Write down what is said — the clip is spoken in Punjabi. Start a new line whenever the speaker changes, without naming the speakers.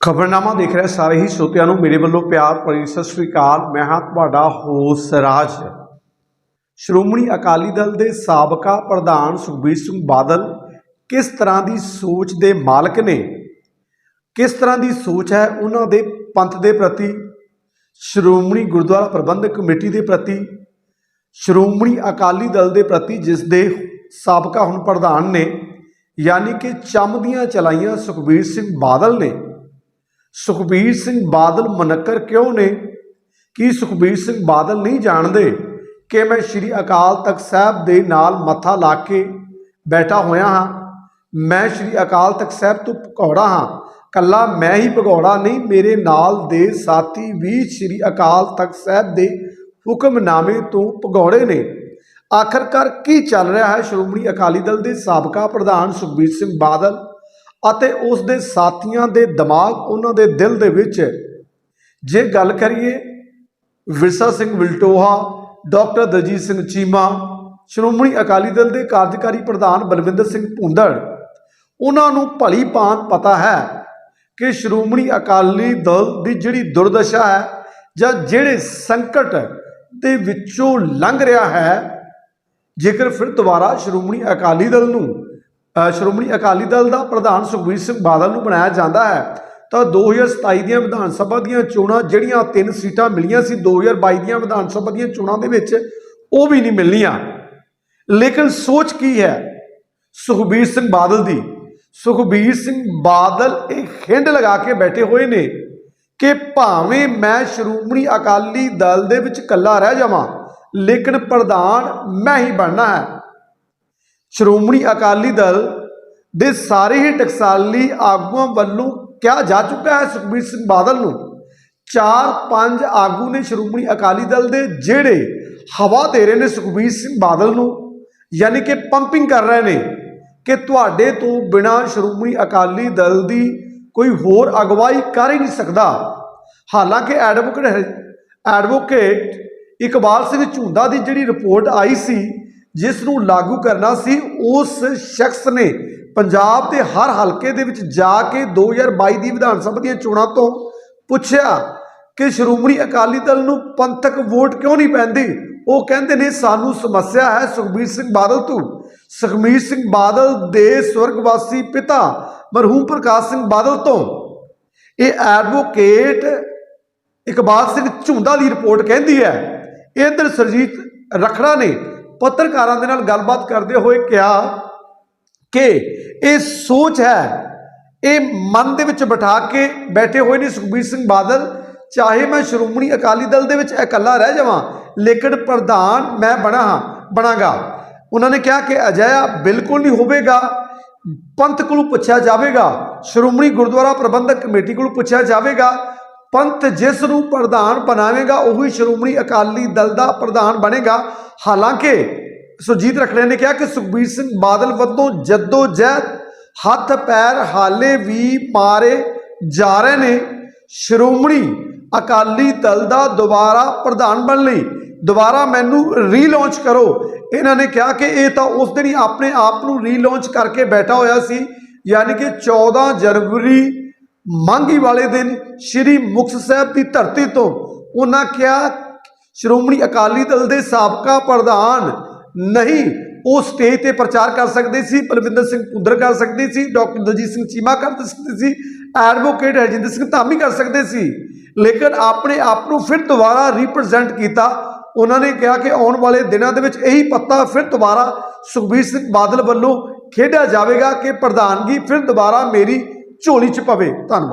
ਖਬਰਨਾਮਾ ਦੇਖ ਰਹੇ ਸਾਰੇ ਹੀ ਸਰੋਤਿਆਂ ਨੂੰ। ਮੇਰੇ ਵੱਲੋਂ ਪਿਆਰ ਭਰੀ ਸਤਿ ਸ੍ਰੀ ਅਕਾਲ। ਮੈਂ ਹਾਂ ਤੁਹਾਡਾ ਹੋਸ ਰਾਜ। ਸ਼੍ਰੋਮਣੀ ਅਕਾਲੀ ਦਲ ਦੇ ਸਾਬਕਾ ਪ੍ਰਧਾਨ ਸੁਖਬੀਰ ਸਿੰਘ ਬਾਦਲ ਕਿਸ ਤਰ੍ਹਾਂ ਦੀ ਸੋਚ ਦੇ ਮਾਲਕ ਨੇ? ਕਿਸ ਤਰ੍ਹਾਂ ਦੀ ਸੋਚ ਹੈ ਉਹਨਾਂ ਦੇ ਪੰਥ ਦੇ ਪ੍ਰਤੀ? ਸ਼੍ਰੋਮਣੀ ਗੁਰਦੁਆਰਾ ਪ੍ਰਬੰਧਕ ਕਮੇਟੀ ਦੇ ਪ੍ਰਤੀ? ਸ਼੍ਰੋਮਣੀ ਅਕਾਲੀ ਦਲ ਦੇ ਪ੍ਰਤੀ ਜਿਸ ਦੇ ਸਾਬਕਾ ਹੁਣ ਪ੍ਰਧਾਨ ਨੇ, ਯਾਨੀ ਕਿ ਚੰਮ ਦੀਆਂ ਚਲਾਈਆਂ ਸੁਖਬੀਰ ਸਿੰਘ ਬਾਦਲ ਨੇ ਸੁਖਬੀਰ ਸਿੰਘ ਬਾਦਲ ਮਨੱਕਰ ਕਿਉਂ ਨੇ? ਕੀ ਸੁਖਬੀਰ ਸਿੰਘ ਬਾਦਲ ਨਹੀਂ ਜਾਣਦੇ ਕਿ ਮੈਂ ਸ੍ਰੀ ਅਕਾਲ ਤਖਤ ਸਾਹਿਬ ਦੇ ਨਾਲ ਮੱਥਾ ਲਾ ਕੇ ਬੈਠਾ ਹੋਇਆ ਹਾਂ? ਮੈਂ ਸ੍ਰੀ ਅਕਾਲ ਤਖਤ ਸਾਹਿਬ ਤੋਂ ਭਗੌੜਾ ਹਾਂ। ਕੱਲਾ ਮੈਂ ਹੀ ਭਗੌੜਾ ਨਹੀਂ, ਮੇਰੇ ਨਾਲ ਦੇ ਸਾਥੀ ਵੀ ਸ੍ਰੀ ਅਕਾਲ ਤਖਤ ਸਾਹਿਬ ਦੇ ਹੁਕਮਨਾਮੇ ਤੋਂ ਭਗੌੜੇ ਨੇ। ਆਖਰਕਾਰ ਕੀ ਚੱਲ ਰਿਹਾ ਹੈ? ਸ਼੍ਰੋਮਣੀ ਅਕਾਲੀ ਦਲ ਦੇ ਸਾਬਕਾ ਪ੍ਰਧਾਨ ਸੁਖਬੀਰ ਸਿੰਘ ਬਾਦਲ ਅਤੇ ਉਸ ਦੇ ਸਾਥੀਆਂ ਦੇ ਦਿਮਾਗ ਉਹਨਾਂ ਦੇ ਦਿਲ ਦੇ ਵਿੱਚ। ਜੇ ਗੱਲ ਕਰੀਏ ਵਿਰਸਾ ਸਿੰਘ ਵਿਲਟੋਹਾ, ਡਾਕਟਰ ਦਲਜੀਤ ਸਿੰਘ ਚੀਮਾ, ਸ਼੍ਰੋਮਣੀ ਅਕਾਲੀ ਦਲ ਦੇ ਕਾਰਜਕਾਰੀ ਪ੍ਰਧਾਨ ਬਲਵਿੰਦਰ ਸਿੰਘ ਭੁੰਦੜ, ਉਹਨਾਂ ਨੂੰ ਭਲੀ ਭਾਂਤ ਪਤਾ ਹੈ ਕਿ ਸ਼੍ਰੋਮਣੀ ਅਕਾਲੀ ਦਲ ਦੀ ਜਿਹੜੀ ਦੁਰਦਸ਼ਾ ਹੈ ਜਾਂ ਜਿਹੜੇ ਸੰਕਟ ਦੇ ਵਿੱਚੋਂ ਲੰਘ ਰਿਹਾ ਹੈ, ਜੇਕਰ ਫਿਰ ਦੁਬਾਰਾ ਸ਼੍ਰੋਮਣੀ ਅਕਾਲੀ ਦਲ ਨੂੰ ਸ਼੍ਰੋਮਣੀ ਅਕਾਲੀ ਦਲ ਦਾ ਪ੍ਰਧਾਨ ਸੁਖਬੀਰ ਸਿੰਘ ਬਾਦਲ ਨੂੰ ਬਣਾਇਆ ਜਾਂਦਾ ਹੈ। ਤਾਂ 2027 ਦੀਆਂ ਵਿਧਾਨ ਸਭਾ ਦੀਆਂ ਚੋਣਾਂ ਜਿਹੜੀਆਂ ਤਿੰਨ ਸੀਟਾਂ ਮਿਲੀਆਂ ਸੀ 2022 ਦੀਆਂ ਵਿਧਾਨ ਸਭਾ ਦੀਆਂ ਚੋਣਾਂ ਦੇ ਵਿੱਚ, ਉਹ ਵੀ ਨਹੀਂ ਮਿਲਣੀਆਂ। ਲੇਕਿਨ ਸੋਚ ਕੀ ਹੈ ਸੁਖਬੀਰ ਸਿੰਘ ਬਾਦਲ ਦੀ? ਸੁਖਬੀਰ ਸਿੰਘ ਬਾਦਲ ਇਹ ਖਿੰਡ ਲਗਾ ਕੇ ਬੈਠੇ ਹੋਏ ਨੇ ਕਿ ਭਾਵੇਂ ਮੈਂ ਸ਼੍ਰੋਮਣੀ ਅਕਾਲੀ ਦਲ ਦੇ ਵਿੱਚ ਇਕੱਲਾ ਰਹਿ ਜਾਵਾਂ, ਲੇਕਿਨ ਪ੍ਰਧਾਨ ਮੈਂ ਹੀ ਬਣਨਾ ਹੈ। ਸ਼੍ਰੋਮਣੀ ਅਕਾਲੀ ਦਲ ਦੇ ਸਾਰੇ ਹੀ ਟਕਸਾਲੀ ਆਗੂਆਂ ਵੱਲੋਂ ਕਿਹਾ ਜਾ ਚੁੱਕਾ ਹੈ ਸੁਖਬੀਰ ਸਿੰਘ ਬਾਦਲ ਨੂੰ। ਚਾਰ ਪੰਜ ਆਗੂ ਨੇ ਸ਼੍ਰੋਮਣੀ ਅਕਾਲੀ ਦਲ ਦੇ ਜਿਹੜੇ ਹਵਾ ਦੇ ਰਹੇ ਨੇ ਸੁਖਬੀਰ ਸਿੰਘ ਬਾਦਲ ਨੂੰ, ਯਾਨੀ ਕਿ ਪੰਪਿੰਗ ਕਰ ਰਹੇ ਨੇ ਕਿ ਤੁਹਾਡੇ ਤੋਂ ਬਿਨਾ ਸ਼੍ਰੋਮਣੀ ਅਕਾਲੀ ਦਲ ਦੀ ਕੋਈ ਹੋਰ ਅਗਵਾਈ ਕਰ ਹੀ ਨਹੀਂ ਸਕਦਾ। ਹਾਲਾਂਕਿ ਐਡਵੋਕੇਟ ਐਡਵੋਕੇਟ ਇਕਬਾਲ ਸਿੰਘ ਝੁੰਦਾ ਦੀ ਜਿਹੜੀ ਰਿਪੋਰਟ ਆਈ ਸੀ ਜਿਸ ਨੂੰ ਲਾਗੂ ਕਰਨਾ ਸੀ, ਉਸ ਸ਼ਖਸ ਨੇ ਪੰਜਾਬ ਦੇ ਹਰ ਹਲਕੇ ਦੇ ਵਿੱਚ ਜਾ ਕੇ 2022 ਦੀ ਵਿਧਾਨ ਸਭਾ ਦੀਆਂ ਚੋਣਾਂ ਤੋਂ ਪੁੱਛਿਆ ਕਿ ਸ਼੍ਰੋਮਣੀ ਅਕਾਲੀ ਦਲ ਨੂੰ ਪੰਥਕ ਵੋਟ ਕਿਉਂ ਨਹੀਂ ਪੈਂਦੀ? ਉਹ ਕਹਿੰਦੇ ਨੇ, ਸਾਨੂੰ ਸਮੱਸਿਆ ਹੈ ਸੁਖਬੀਰ ਸਿੰਘ ਬਾਦਲ ਤੋਂ। ਸੁਖਬੀਰ ਸਿੰਘ ਬਾਦਲ ਦੇ ਸਵਰਗਵਾਸੀ ਪਿਤਾ ਮਰਹੂਮ ਪ੍ਰਕਾਸ਼ ਸਿੰਘ ਬਾਦਲ ਤੋਂ। ਇਹ ਐਡਵੋਕੇਟ ਇਕਬਾਲ ਸਿੰਘ ਝੁੰਦਾ ਦੀ ਰਿਪੋਰਟ ਕਹਿੰਦੀ ਹੈ। ਇਧਰ ਸਰਜੀਤ ਰਖੜਾ ਨੇ ਪੱਤਰਕਾਰਾਂ ਦੇ ਨਾਲ ਗੱਲਬਾਤ ਕਰਦੇ ਹੋਏ ਕਿਹਾ ਕਿ ਇਹ ਸੋਚ ਹੈ, ਇਹ ਮਨ ਦੇ ਵਿੱਚ ਬਿਠਾ ਕੇ ਬੈਠੇ ਹੋਏ ਨੇ ਸੁਖਬੀਰ ਸਿੰਘ ਬਾਦਲ, ਚਾਹੇ ਮੈਂ ਸ਼੍ਰੋਮਣੀ ਅਕਾਲੀ ਦਲ ਦੇ ਵਿੱਚ ਇਕੱਲਾ ਰਹਿ ਜਾਵਾਂ, ਲੇਕਿਨ ਪ੍ਰਧਾਨ ਮੈਂ ਬਣਾ ਹਾਂ ਬਣਾਗਾ। ਉਹਨਾਂ ਨੇ ਕਿਹਾ ਕਿ ਅਜਿਹਾ ਬਿਲਕੁਲ ਨਹੀਂ ਹੋਵੇਗਾ। ਪੰਥ ਕੋਲੋਂ ਪੁੱਛਿਆ ਜਾਵੇਗਾ, ਸ਼੍ਰੋਮਣੀ ਗੁਰਦੁਆਰਾ ਪ੍ਰਬੰਧਕ ਕਮੇਟੀ ਕੋਲੋਂ ਪੁੱਛਿਆ ਜਾਵੇਗਾ ਪੰਥ ਜਿਸ ਨੂੰ ਪ੍ਰਧਾਨ ਬਣਾਵੇਗਾ, ਉਹੀ ਸ਼੍ਰੋਮਣੀ ਅਕਾਲੀ ਦਲ ਦਾ ਪ੍ਰਧਾਨ ਬਣੇਗਾ। ਹਾਲਾਂਕਿ, ਸੁਰਜੀਤ ਰਖੜੇ ਨੇ ਕਿਹਾ ਕਿ ਸੁਖਬੀਰ ਸਿੰਘ ਬਾਦਲ ਵੱਲੋਂ ਜੱਦੋ ਜਹਿਦ ਹੱਥ ਪੈਰ ਹਾਲੇ ਵੀ ਮਾਰੇ ਜਾ ਰਹੇ ਨੇ। ਸ਼੍ਰੋਮਣੀ ਅਕਾਲੀ ਦਲ ਦਾ ਦੁਬਾਰਾ ਪ੍ਰਧਾਨ ਬਣ ਲਈ, ਦੁਬਾਰਾ ਮੈਨੂੰ ਰੀਲਾਂਚ ਕਰੋ। ਇਹਨਾਂ ਨੇ ਕਿਹਾ ਕਿ ਇਹ ਤਾਂ ਉਸ ਦਿਨ ਹੀ ਆਪਣੇ ਆਪ ਨੂੰ ਰੀਲਾਂਚ ਕਰਕੇ ਬੈਠਾ ਹੋਇਆ ਸੀ, ਯਾਨੀ ਕਿ 14 ਜਨਵਰੀ ਮੰਗੀ ਵਾਲੇ ਦਿਨ ਸ੍ਰੀ ਮੁਕਤਸਰ ਸਾਹਿਬ ਦੀ ਧਰਤੀ ਤੋਂ ਉਹਨਾਂ ਕਿਹਾ, ਸ਼੍ਰੋਮਣੀ ਅਕਾਲੀ ਦਲ ਦੇ ਸਾਬਕਾ ਪ੍ਰਧਾਨ ਨਹੀਂ, ਉਹ ਸਟੇਜ ਤੇ ਪ੍ਰਚਾਰ ਕਰ ਸਕਦੇ ਸੀ, ਬਲਵਿੰਦਰ ਸਿੰਘ ਪੁੰਦਰ ਕਰ ਸਕਦੇ ਸੀ, ਡਾਕਟਰ ਦਲਜੀਤ ਸਿੰਘ ਚੀਮਾ ਕਰ ਸਕਦੇ ਸੀ, ਐਡਵੋਕੇਟ ਹਰਜਿੰਦਰ ਸਿੰਘ ਧਾਮੀ ਕਰ ਸਕਦੇ ਸੀ। ਲੇਕਿਨ ਆਪਣੇ ਆਪ ਨੂੰ ਫਿਰ ਦੁਬਾਰਾ ਰਿਪਰੈਜ਼ੈਂਟ ਕੀਤਾ। ਉਹਨਾਂ ਨੇ ਕਿਹਾ ਕਿ ਆਉਣ ਵਾਲੇ ਦਿਨਾਂ ਦੇ ਵਿੱਚ ਇਹੀ ਪੱਤਾ ਫਿਰ ਦੁਬਾਰਾ ਸੁਖਬੀਰ ਸਿੰਘ ਬਾਦਲ ਵੱਲੋਂ ਖੇਡਿਆ ਜਾਵੇਗਾ ਕਿ ਪ੍ਰਧਾਨਗੀ ਫਿਰ ਦੁਬਾਰਾ ਮੇਰੀ ਝੋਲੀ 'ਚ ਪਵੇ। ਧੰਨਵਾਦ।